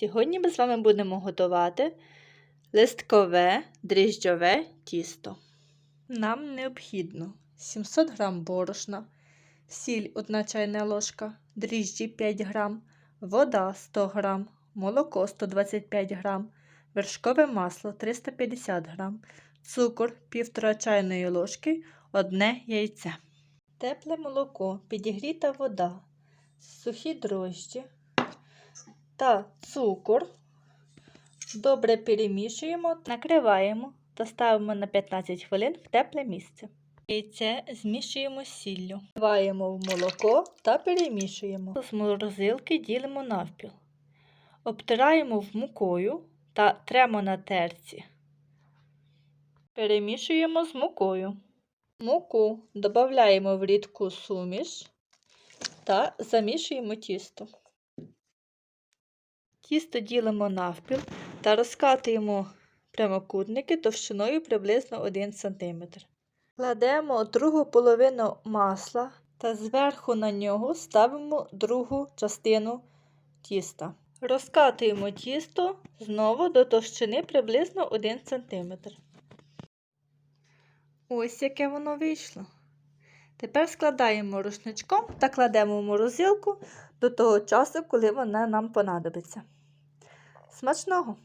Сьогодні ми з вами будемо готувати листкове дріжджове тісто. Нам необхідно 700 г борошна, сіль 1 чайна ложка, дріжджі 5 г, вода 100 г, молоко 125 г, вершкове масло 350 г, цукор 1,5 чайної ложки, одне яйце. Тепле молоко, підігріта вода, сухі дрожджі та цукор. Добре перемішуємо, накриваємо та ставимо на 15 хвилин в тепле місце. Яйце змішуємо з сіллю. Вливаємо в молоко та перемішуємо. З морозилки ділимо навпіл. Обтираємо в мукою та тремо на терці. Перемішуємо з мукою. Муку додаємо в рідку суміш та замішуємо тісто. Тісто ділимо навпіл та розкатуємо прямокутники товщиною приблизно 1 см. Кладемо другу половину масла та зверху на нього ставимо другу частину тіста. Розкатуємо тісто знову до товщини приблизно 1 см. Ось яке воно вийшло. Тепер складаємо рушничком та кладемо в морозилку до того часу, коли вона нам понадобиться. Смачного!